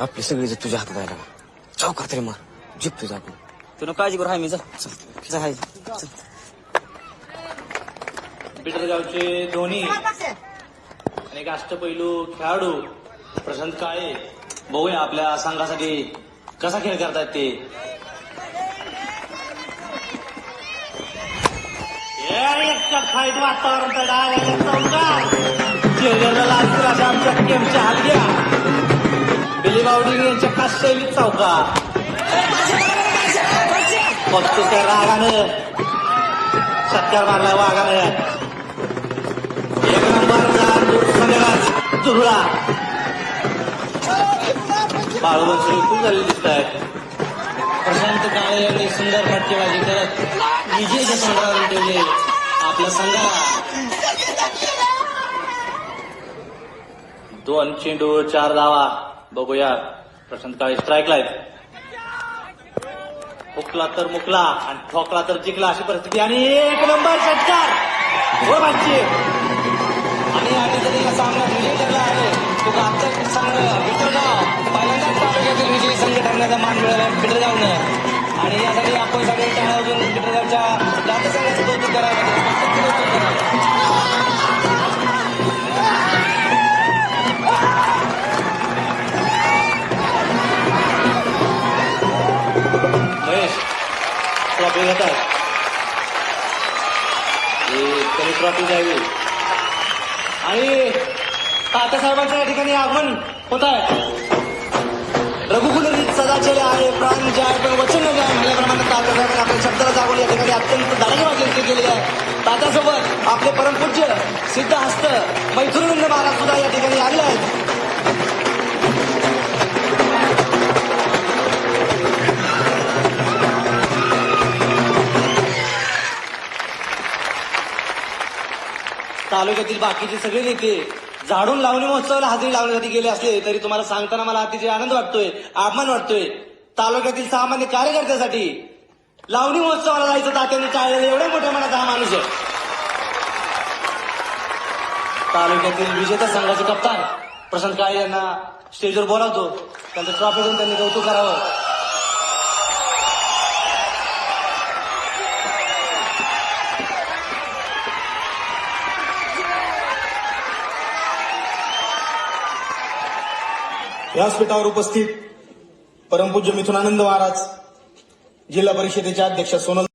आपली सगळी जर तुझ्या हातात राहिला चौकार तरी मार जिप तुझा आपण. तुला काळजी करू हाय मी जा. चल जा हाय. चल. बिटरगावचे धोनी आणि एक अष्टपैलू खेळाडू प्रशांत काळे. बघूया आपल्या संघासाठी कसा खेळ करतायत ते. फाईट वातावरण तर डायरेक्ट चौकार हल्ल्या बिली यांच्या खास शैलीत चौकार बघतो त्या रागानं सत्कार मारला वाघानं एक नंबर संध्याकाळ तुरळा बाळूबन खूप झालेले दिसत आहेत प्रशांत काळे यांनी सुंदर फटकेबाजी करत विजयच्या तोंडावर ठेवले आपल्या संघाला दोन चेंडू चार धावा. बघूया. प्रशांत काळे स्ट्राईकला आहेत. हुकला तर मुकला आणि ठोकला तर जिंकला अशी परिस्थिती. आणि एक नंबर षटकार. हो बाची आणि या ठिकाणी या सामन्यात विजय ठरला आहे. तो आजचा संघ बिटरगाव पहिल्यांदाच तालुक्यातील विजयी संघ ठरण्याचा मान मिळाला बिटरगावनं आणि या ट्रॉफी घेतात. आहे त्यांनी ट्रॉफी द्यावी. आणि तात्यासाहेबांचं या ठिकाणी आगमन होत आहे रघुकुल सदाचले आहे प्राण जे आहे पण वचन जे आहे. म्हणल्याप्रमाणे तात्यासाहेबांनी आपल्या शब्दाला जागून या ठिकाणी अत्यंत धडाकेबाजी व्यक्त केलेली आहे. तात्यासोबत आपले परमपूज्य सिद्ध हस्त मैथुनंद महाराज सुद्धा या ठिकाणी आले. तालुक्यातील बाकीचे सगळे नेते झाडून लावणी महोत्सवाला हजेरी लावण्यासाठी गेले असले तरी तुम्हाला सांगताना मला अतिशय आनंद वाटतोय अपमान वाटतोय. तालुक्यातील सामान्य कार्यकर्त्यासाठी लावणी महोत्सवाला जायचं तात्याने टाळलेलं एवढ्या मोठ्या मनाचा हा माणूस आहे. तालुक्यातील विजेता संघाचे कप्तान प्रशांत काळे यांना स्टेजवर बोलावतो. त्यांचं ट्रॉफी देऊन त्यांनी कौतुक करावं. व्यासपीठावर उपस्थित परमपूज्य मिथुनानंद महाराज जिल्हा परिषदेच्या अध्यक्ष सोनल